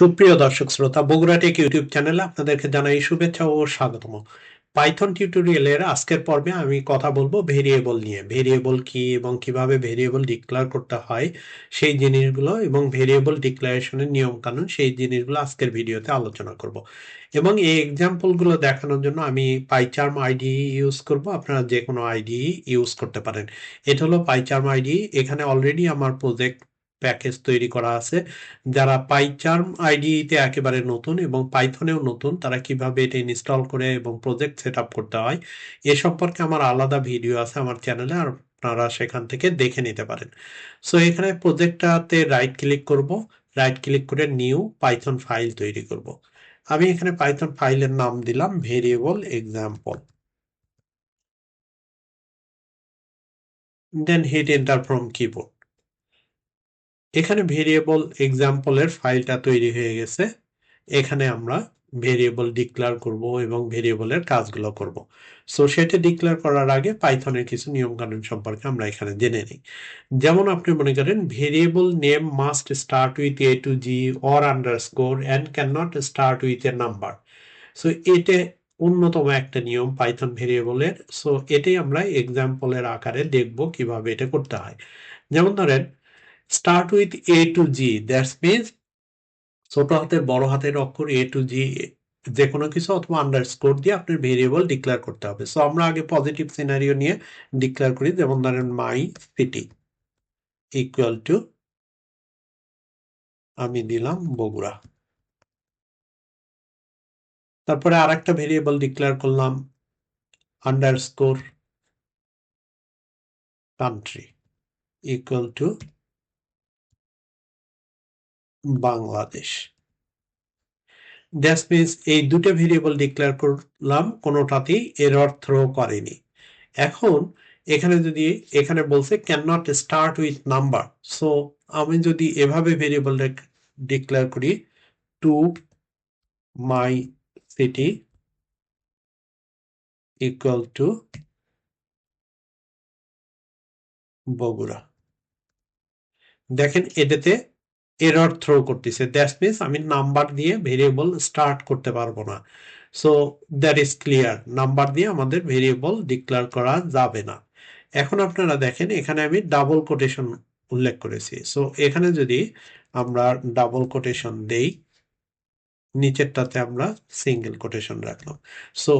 সুপ্রিয় দর্শক শ্রোতা, বগুড়া টেক ইউটিউব চ্যানেলে আপনাদেরকে জানাই শুভেচ্ছা ও স্বাগতম। পাইথন টিউটোরিয়ালের আজকের পর্বে আমি কথা বলব ভেরিয়েবল নিয়ে। ভেরিয়েবল কি এবং কীভাবে ভেরিয়েবল ডিক্লেয়ার করতে হয় সেই জিনিসগুলো এবং ভেরিয়েবল ডিক্লারেশনের নিয়ম কানুন সেই জিনিসগুলো আজকের ভিডিওতে আলোচনা করব। এবং এই এক্সাম্পলগুলো দেখানোর জন্য আমি পাইচার্ম আইডি ইউজ করব। আপনারা যে কোনো আইডি ইউজ করতে পারেন। এটা হলো পাইচার্ম আইডি এখানে অলরেডি আমার প্রজেক্ট প্যাকেজ তৈরি করা আছে। যারা পাইচার্ম আইডিতে একেবারে নতুন এবং পাইথনেও নতুন, তারা কীভাবে এটা ইনস্টল করে এবং প্রজেক্ট সেট করতে হয়, এ সম্পর্কে আমার আলাদা ভিডিও আছে আমার চ্যানেলে আর আপনারা সেখান থেকে দেখে নিতে পারেন। সো এখানে প্রজেক্টটাতে রাইট ক্লিক করব রাইট ক্লিক করে নিউ পাইথন ফাইল তৈরি করব। আমি এখানে পাইথন ফাইলের নাম দিলাম variable example then hit enter from keyboard এখানে ভেরিয়েবল এক্সাম্পলের ফাইলটা তৈরি হয়ে গেছে। এখানে আমরা ভেরিয়েবল ডিক্লেয়ার করব এবং ভেরিয়েবলের কাজগুলো করব। সো সেটা ডিক্লেয়ার করার আগে পাইথনের কিছু নিয়মকানুন সম্পর্কে আমরা এখানে জেনে নিই। যেমন আপনি মনে করেন variable name must start with A to Z or underscore and can not start with a number so এটা অন্যতম একটা নিয়ম পাইথন ভেরিয়েবলের সো এটাই আমরা এক্সাম্পলের আকারে দেখব কীভাবে এটা করতে হয়। যেমন ধরেন start with A to Z that's means ছোট হাতের, বড় হাতের অক্ষর এ টু জি যে কোনো কিছু অথবা আন্ডার স্কোর দিয়ে আপনার ভেরিয়েবল ডিক্লেয়ার করতে হবে। সো আমরা আগে পজিটিভ সিনারিও নিয়ে ডিক্লেয়ার করি। যেমন ধরেন মাই সিটি ইকুয়াল টু আমি দিলাম বগুড়া। তারপরে আর একটা ভেরিয়েবল ডিক্লেয়ার করলাম underscore country equal to Bangladesh. That means এই দুটো ভেরিয়েবল ডিক্লেয়ার করলাম, কোনোটাতেই এরর থ্রো করেনি। এখন এখানে যদি, এখানে বলছে can not start with number so আমি যদি এভাবে ভেরিয়েবল ডিক্লেয়ার করি to my city equal to Bogura. দেখেন এটাতে এরর থ্রো করতেছে। দ্যাট মিনস আমি নাম্বার দিয়ে ভেরিয়েবল স্টার্ট করতে পারব না। So that is clear number দিয়ে আমাদের ভেরিয়েবল ডিক্লেয়ার করা যাবে না। এখন আপনারা দেখেন, এখানে আমি ডাবল কোটেশন উল্লেখ করেছি। সো এখানে যদি আমরা ডাবল কোটেশন দেই, নিচেরটাতে আমরা সিঙ্গেল কোটেশন রাখলাম। সো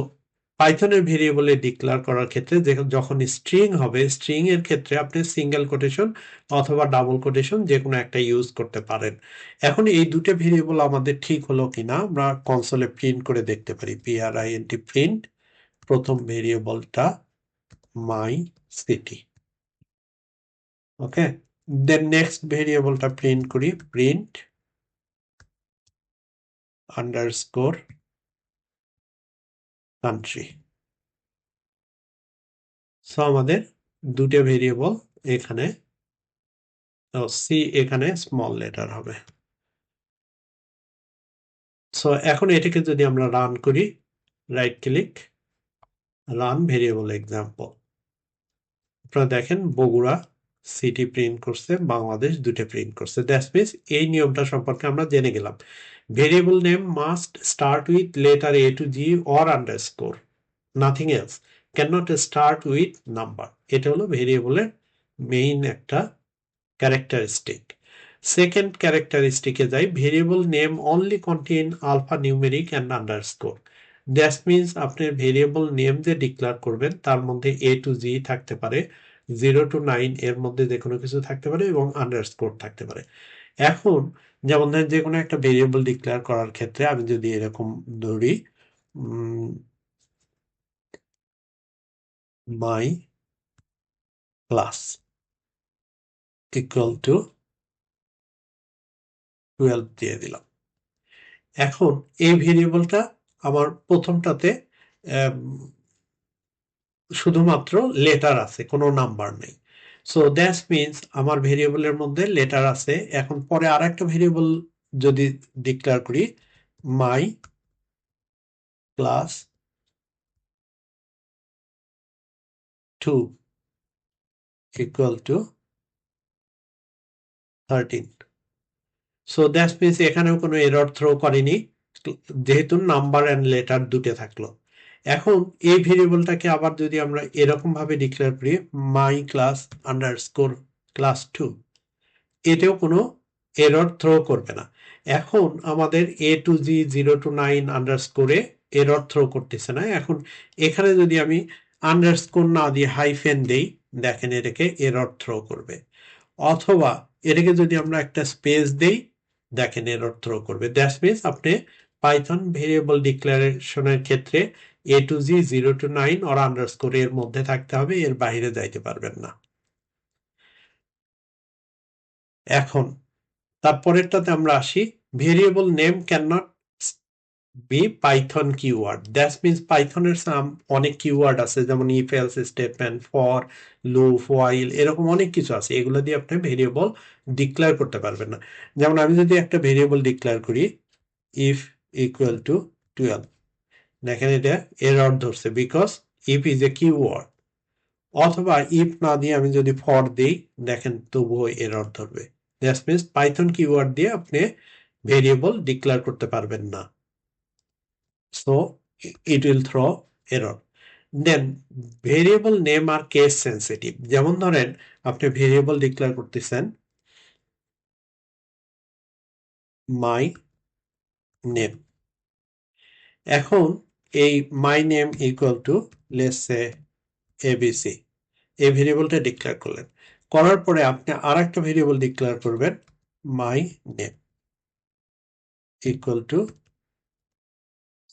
পাইথনের ভেরিয়েবলে ডিক্লেয়ার করার ক্ষেত্রে যখন স্ট্রিং হবে স্ট্রিং এর ক্ষেত্রে আপনি সিঙ্গেল কোটেশন অথবা ডাবল কোটেশন যে কোনো একটা ইউজ করতে পারেন। এখন এই দুটো ভেরিয়েবল আমাদের ঠিক হলো কিনা আমরা কনসোলে প্রিন্ট করে দেখতে পারি। P R I N T print প্রথম ভেরিয়েবলটা my city okay then next ভেরিয়েবলটা print করি। Print underscore country. সো আমাদের দুটো ভেরিয়েবল এখানে। সি এখানে স্মল লেটার হবে। সো এখন এটাকে যদি আমরা রান করি right click run variable example আপনারা দেখেন বগুড়া সিটি প্রিন্ট করছে, বাংলাদেশ দুটো প্রিন্ট করছে। দ্যাটস মিনস এই নিয়মটা সম্পর্কে আমরা জেনে গেলাম। Name must start with letter A to Z or underscore nothing else can not start with number এটা হলো ভেরিয়েবলের মেইন একটা ক্যারেক্টারিস্টিক সেকেন্ড ক্যারেক্টারিস্টিকে যাই variable name only contain alpha numeric and underscore that means আপনি ভেরিয়েবল নেম যে declare করবেন, তার মধ্যে এ টু জি থাকতে পারে জিরো টু নাইন এর মধ্যে যে কোনো কিছু থাকতে পারে এবং আন্ডারস্কোর থাকতে পারে। এখন যেমন ধরেন যে কোনো একটা ভেরিয়েবল ডিক্লেয়ার করার ক্ষেত্রে আমি যদি এরকম ধরি my class equal to twelve দিয়ে দিলাম। এখন এই ভেরিয়েবলটা আমার প্রথমটাতে শুধুমাত্র লেটার আছে, কোনো নাম্বার নেই। সো দ্যাটস মিনস আমার ভেরিয়েবলের মধ্যে লেটার আছে। এখন পরে আর একটা ভেরিয়েবল যদি ডিক্লেয়ার করি my class two equal to thirteen so that means এখানেও কোনো এরর থ্রো করেনি। যেহেতু নাম্বার অ্যান্ড লেটার দুটো থাকল। এখন এই ভেরিয়েবলটাকে আবার যদি আমরা এরকম ভাবে ডিক্লেয়ার করি my class underscore class two এতেও কোনো এরর থ্রো করবে না। এখন আমাদের A to Z zero to nine under স্কোরে এরর থ্রো করতেছে না। এখন এখানে যদি আমি আন্ডার স্কোর না দিয়ে হাইফেন দেই, দেখেন এটাকে এরর থ্রো করবে। অথবা এটাকে যদি আমরা একটা স্পেস দেই, দেখেন এরর থ্রো করবে। দ্যাট মিনস আপনি পাইথন ভেরিয়েবল ডিক্লারেশনের ক্ষেত্রে A to Z zero to nine or underscore এর মধ্যে থাকতে হবে, এর বাইরে যাইতে পারবেন না। এখন, তারপরেরটাতে আমরা আসি। Variable name can not be python keyword that means পাইথনের some অনেক কিওয়ার্ড আছে, যেমন if else statement for loop while এরকম অনেক কিছু আছে। এগুলো দিয়ে আপনি ভেরিয়েবল ডিক্লেয়ার করতে পারবেন না। যেমন আমি যদি একটা ভেরিয়েবল ডিক্লেয়ার করি ইফ ইকুয়াল টু টুয়েলভ দেখেন এটা এরর ধরছে because if is a keyword অথবা ইফ না দিয়ে আমি যদি ফর দিই, দেখেন তবুও এরর ধরবে। দ্যাট মিনস পাইথন কিওয়ার্ড দিয়ে আপনি ভেরিয়েবল ডিক্লেয়ার করতে পারবেন না। So it will throw error then variable name are case sensitive যেমন ধরেন আপনি ভেরিয়েবল ডিক্লেয়ার করতেছেন মাই নেম এখন এই মাই নেম ইকুয়াল টু লেসে এবিসি এই ভেরিয়েবলটা ডিক্লেয়ার করলেন। করার পরে আপনি আর একটা ভেরিয়েবল ডিক্লেয়ার করবেন my name equal to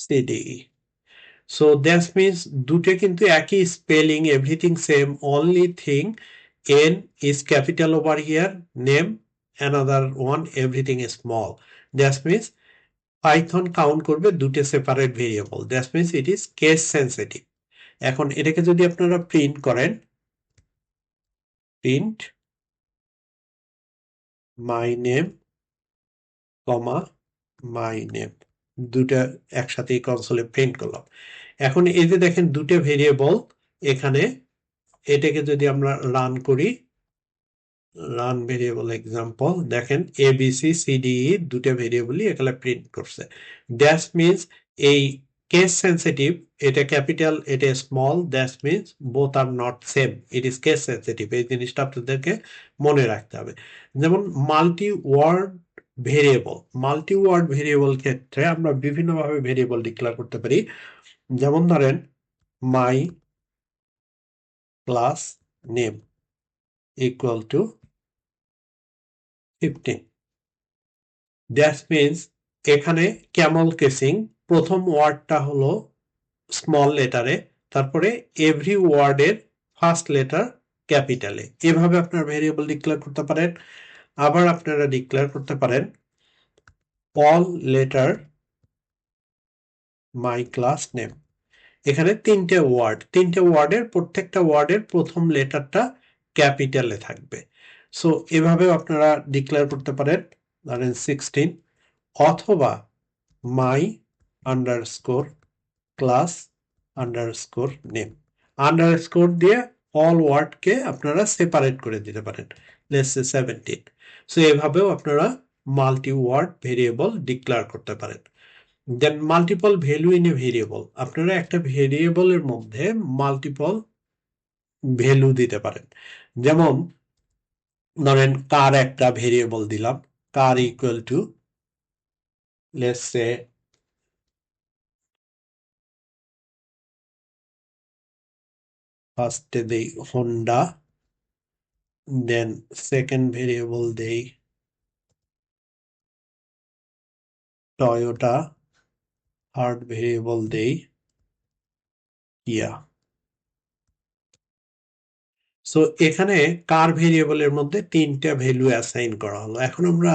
CDE so that means দুটো কিন্তু একই spelling everything same only thing N is capital over here name another one everything small that means python count করবে দুটো separate variable that means it is case sensitive এখন এটাকে যদি আপনারা print করেন print my name comma my name দুটা একসাথে কনসোলে print করলাম। এখন এই যে দেখেন দুটো ভেরিয়েবল এখানে এটাকে যদি আমরা রান করি রান ভেরিয়েবল এক্সাম্পল দেখেন এ বি সি সিডিই দুটো ভেরিয়েবলই এখানে প্রিন্ট করছে। দ্যাট মিনস এই কেস সেন্সিটিভ এটা ক্যাপিটাল এটা small that means both are not same it is case sensitive এই জিনিসটা আপনাদেরকে মনে রাখতে হবে। যেমন multi word variable multi word variable ক্ষেত্রে আমরা বিভিন্নভাবে ভেরিয়েবল ডিক্লেয়ার করতে পারি। যেমন ধরেন my class name equal to fifteen that means এখানে ক্যামল কেসিং প্রথম ওয়ার্ডটা হলো স্মল লেটারে তারপরে এভরি ওয়ার্ডের ফার্স্ট লেটার ক্যাপিটালে এভাবে আপনার ভেরিয়েবল ডিক্লেয়ার করতে পারেন, আবার আপনারা ডিক্লেয়ার করতে পারেন all letter my class name এখানে তিনটে ওয়ার্ড তিনটে ওয়ার্ডের প্রত্যেকটা ওয়ার্ডের প্রথম লেটারটা ক্যাপিটালে থাকবে। সো এভাবেও আপনারা ডিক্লেয়ার করতে পারেন, ধরেন সিক্সটিন অথবা my underscore class underscore name underscore দিয়ে অল ওয়ার্ডকে আপনারা সেপারেট করে দিতে পারেন লেসে সেভেন্টিন সো এভাবেও আপনারা মাল্টি ওয়ার্ড ভেরিয়েবল ডিক্লেয়ার করতে পারেন। Then multiple value in a variable আপনারা একটা ভেরিয়েবলের মধ্যে মাল্টিপল ভ্যালু দিতে পারেন। যেমন ধরেন কার একটা ভেরিয়েবল দিলাম, কার ইকুয়াল টু লেটস ফার্স্টে দেই হোন্ডা দেন সেকেন্ড ভেরিয়েবল দেই টয়োটা থার্ড ভেরিয়েবল দেই কিয়া সো এখানে কার ভেরিয়েবলের মধ্যে তিনটা ভ্যালু অ্যাসাইন করা হলো। এখন আমরা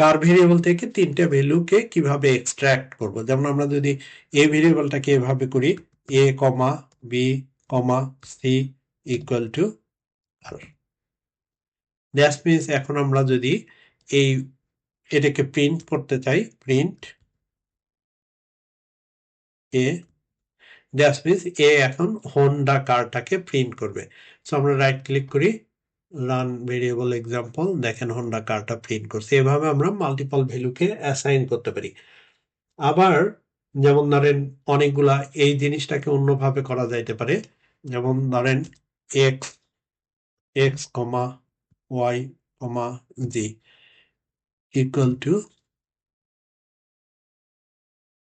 কার ভেরিয়েবল থেকে তিনটা ভ্যালুকে কীভাবে এক্সট্রাক্ট করব? যেমন আমরা যদি এ ভেরিয়েবলটাকে এভাবে করি, A comma, B comma, C equal to R. That means এখন আমরা যদি এই এটাকে প্রিন্ট করতে চাই, print A that means A এখন হোন্ডা কারটাকে প্রিন্ট করবে। সো আমরা রাইট ক্লিক করি রান ভেরিয়েবল এক্সাম্পল দেখেন হোন্ডা কারটা প্রিন্ট করছে। এভাবে আমরা মাল্টিপল ভ্যালুকে অ্যাসাইন করতে পারি। আবার, যেমন ধরেন অনেকগুলা এই জিনিসটাকে অন্যভাবে করা যাইতে পারে। যেমন ধরেন X X comma Y comma Z equal to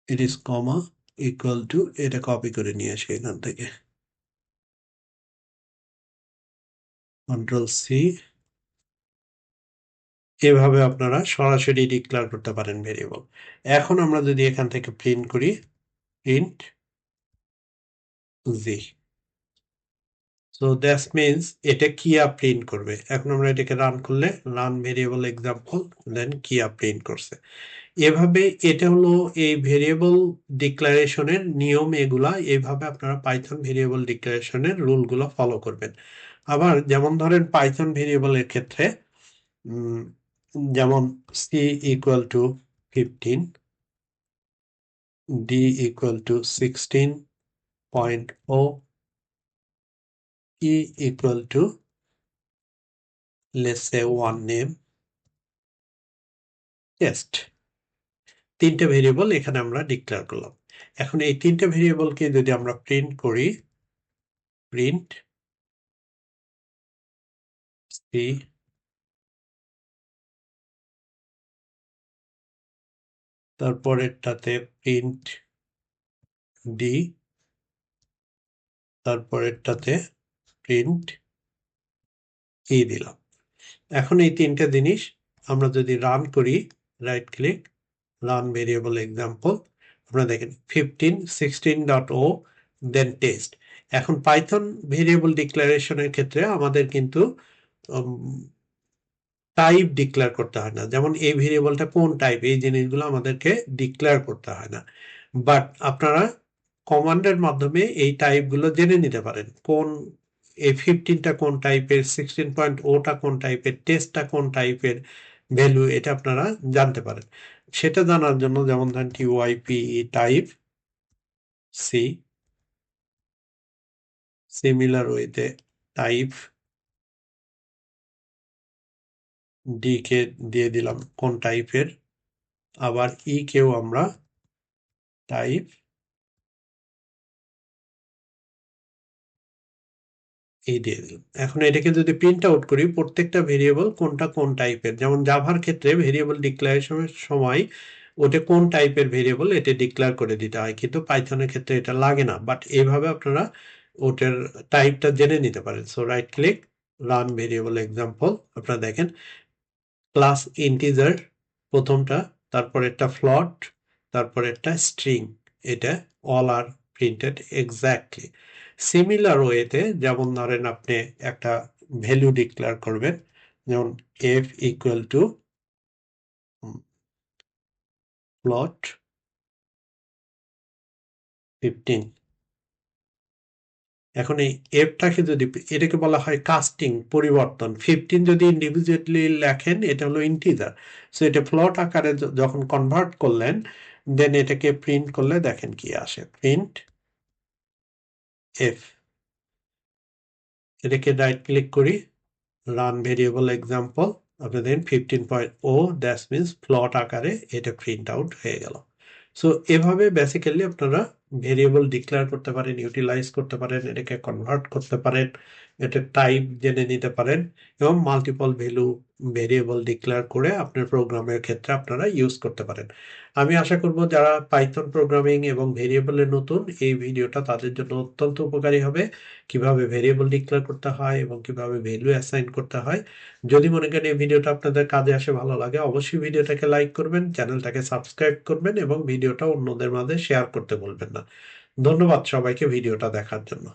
it is comma equal to এটা কপি করে নিয়ে আসি এখান থেকে। কন্ট্রোল সি এভাবে আপনারা সরাসরি ডিক্লেয়ার করতে পারেন ভেরিয়েবল এখন আমরা যদি এখান থেকে প্রিন্ট করি print Z so that means এটা কিয়া প্রিন্ট করবে। এখন আমরা এটাকে রান করলে রান ভেরিয়েবল এক্সাম্পল দেন কিয়া প্রিন্ট করছে। এভাবে এটা হলো এই ভেরিয়েবল ডিক্লারেশনের নিয়ম এগুলা। এইভাবে আপনারা পাইথন ভেরিয়েবল ডিক্লারেশনের রুলগুলো ফলো করবেন। আবার যেমন ধরেন পাইথন ভেরিয়েবলের ক্ষেত্রে যেমন C equal to fifteen D equal to sixteen point O E equal to say, one name test তিনটে ভেরিয়েবল এখানে আমরা ডিক্লেয়ার করলাম। এখন এই তিনটে ভেরিয়েবলকে যদি আমরা প্রিন্ট করি প্রিন্ট সি তারপরেরটাতে প্রিন্ট ডি তারপরেরটাতে প্রিন্ট ই দিলাম। এখন এই তিনটে জিনিস আমরা যদি রান করি right click run variable example আপনারা দেখেন fifteen sixteen dot O then test এখন পাইথন ভেরিয়েবল ডিক্লারেশনের ক্ষেত্রে আমাদের কিন্তু টাইপ ডিক্লেয়ার করতে হয় না। যেমন এই ভেরিয়েবলটা কোন টাইপ এই জিনিসগুলো আমাদেরকে ডিক্লেয়ার করতে হয় না। বাট আপনারা কমান্ডের মাধ্যমে এই টাইপগুলো জেনে নিতে পারেন। কোন, এই ফিফটিনটা কোন টাইপের সিক্সটিন পয়েন্ট ওটা কোন টাইপের টেস্টটা কোন টাইপের ভ্যালু এটা আপনারা জানতে পারেন। সেটা জানার জন্য যেমন ধরেন T Y P type C similar ওয়েতে টাইপ ডি কে দিয়ে দিলাম কোন টাইপের আবার ই e কেও আমরা টাইপ এই দিয়ে দিলাম। এখন এটাকে যদি প্রিন্ট আউট করি, প্রত্যেকটা ভেরিয়েবল কোনটা কোন টাইপের যেমন জাভার ক্ষেত্রে ভেরিয়েবল ডিক্লারেশনের সময় ওটা কোন টাইপের ভেরিয়েবল এটা ডিক্লেয়ার করে দিতে হয়। কিন্তু পাইথনের ক্ষেত্রে এটা লাগে না। বাট এইভাবে আপনারা ওটার টাইপটা জেনে নিতে পারেন। So right click run variable example আপনারা দেখেন। ক্লাস ইন্টিজার প্রথমটা, তারপর একটা ফ্লট তারপর একটা স্ট্রিং এটা all are printed exactly similar ওয়েতে যেমন ধরেন আপনি একটা ভ্যালু ডিক্লেয়ার করবেন, যেমন F equal to float fifteen এখন এই এফটাকে যদি, এটাকে বলা হয় কাস্টিং পরিবর্তন। ফিফটিন যদি ইন্ডিভিজুয়ালি লেখেন, এটা হলো ইন্টিজার সো এটা ফ্লট আকারে যখন কনভার্ট করলেন দেন এটাকে প্রিন্ট করলে দেখেন কি আসে। প্রিন্ট এফ এটাকে রাইট ক্লিক করি। রান ভেরিয়েবল এক্সাম্পল আপনি দেখেন fifteen point O that means float আকারে এটা প্রিন্ট আউট হয়ে গেল। সো এভাবে বেসিক্যালি আপনারা ভেরিয়েবল ডিক্লেয়ার করতে পারেন ইউটিলাইজ করতে পারেন, এটাকে কনভার্ট করতে পারেন। এটা টাইপ জেনে নিতে পারেন এবং মাল্টিপল ভ্যালু ভেরিয়েবল ডিক্লেয়ার করে আপনার প্রোগ্রামের ক্ষেত্রে আপনারা ইউজ করতে পারেন। আমি আশা করব যারা পাইথন প্রোগ্রামিং এবং ভেরিয়েবলের নতুন, এই ভিডিওটা তাদের জন্য অত্যন্ত উপকারী হবে। কীভাবে ভেরিয়েবল ডিক্লেয়ার করতে হয় এবং কীভাবে ভ্যালু অ্যাসাইন করতে হয়। যদি মনে করেন এই ভিডিওটা আপনাদের কাজে আসে ভালো লাগে, অবশ্যই ভিডিওটাকে লাইক করবেন, চ্যানেলটাকে সাবস্ক্রাইব করবেন এবং ভিডিওটা অন্যদের মাঝে শেয়ার করতে বলবেন না। ধন্যবাদ সবাইকে ভিডিওটা দেখার জন্য।